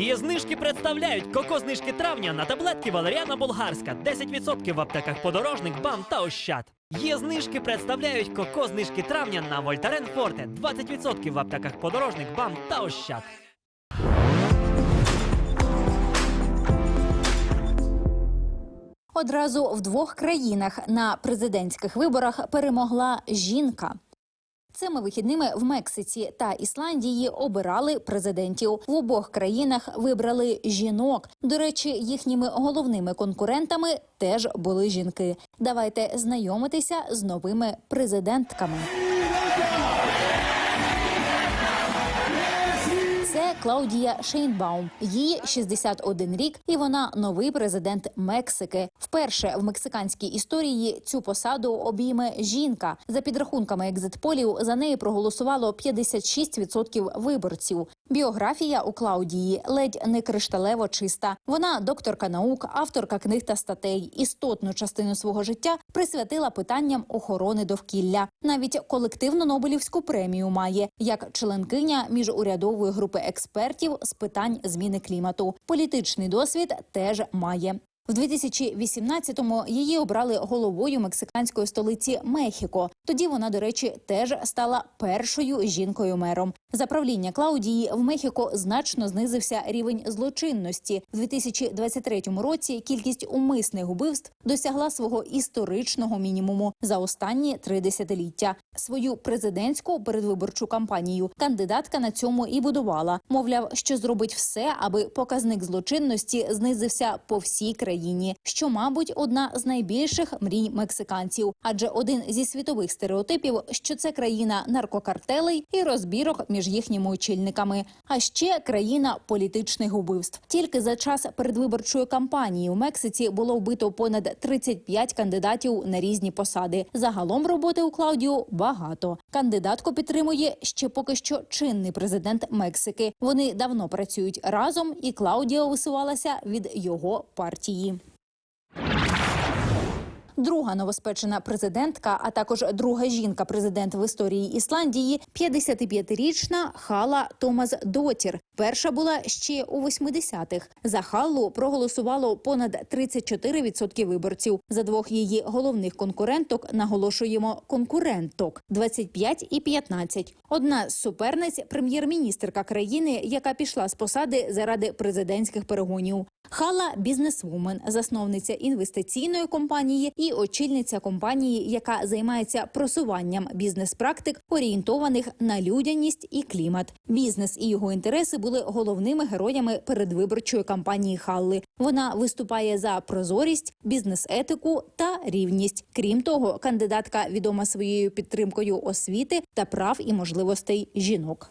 Її знижки представляють коко-знижки травня на таблетки Валеріана Болгарська, 10% в аптеках подорожник, бам та ощад. Є знижки представляють коко-знижки травня на Вольтарен Форте, 20% в аптеках подорожник, бам та ощад. Одразу в двох країнах на президентських виборах перемогла жінка. Цими вихідними в Мексиці та Ісландії обирали президентів. В обох країнах вибрали жінок. До речі, їхніми головними конкурентами теж були жінки. Давайте знайомитися з новими президентками. Це Клаудія Шейнбаум. Їй 61 рік, і вона новий президент Мексики. Вперше в мексиканській історії цю посаду обійме жінка. За підрахунками екзитполів за неї проголосувало 56% виборців. Біографія у Клаудії ледь не кришталево чиста. Вона докторка наук, авторка книг та статей. Істотну частину свого життя присвятила питанням охорони довкілля. Навіть колективну Нобелівську премію має як членкиня міжурядової групи експертів з питань зміни клімату. Політичний досвід теж має. В 2018-му її обрали головою мексиканської столиці Мехіко. Тоді вона, до речі, теж стала першою жінкою-мером. За правління Клаудії в Мехіко значно знизився рівень злочинності. В 2023 році кількість умисних убивств досягла свого історичного мінімуму за останні три десятиліття. Свою президентську передвиборчу кампанію кандидатка на цьому і будувала. Мовляв, що зробить все, аби показник злочинності знизився по всій країні, що, мабуть, одна з найбільших мрій мексиканців, адже один зі світових стереотипів, що це країна наркокартелей і розбірок між їхніми очільниками, а ще країна політичних убивств. Тільки за час передвиборчої кампанії у Мексиці було вбито понад 35 кандидатів на різні посади. Загалом роботи у Клаудіо багато. Кандидатку підтримує ще поки що чинний президент Мексики. Вони давно працюють разом, і Клаудіо висувалася від його партії сім'ї. Друга новоспечена президентка, а також друга жінка-президент в історії Ісландії, 55-річна Хала Томас Дотір. Перша була ще у 80-х. За Халлу проголосувало понад 34% виборців. За двох її головних конкуренток наголошуємо конкуренток 25 і 15. Одна з суперниць прем'єр-міністрка країни, яка пішла з посади заради президентських перегонів. Хала бізнесвумен, засновниця інвестиційної компанії очільниця компанії, яка займається просуванням бізнес-практик, орієнтованих на людяність і клімат. Бізнес і його інтереси були головними героями передвиборчої кампанії Халли. Вона виступає за прозорість, бізнес-етику та рівність. Крім того, кандидатка відома своєю підтримкою освіти та прав і можливостей жінок.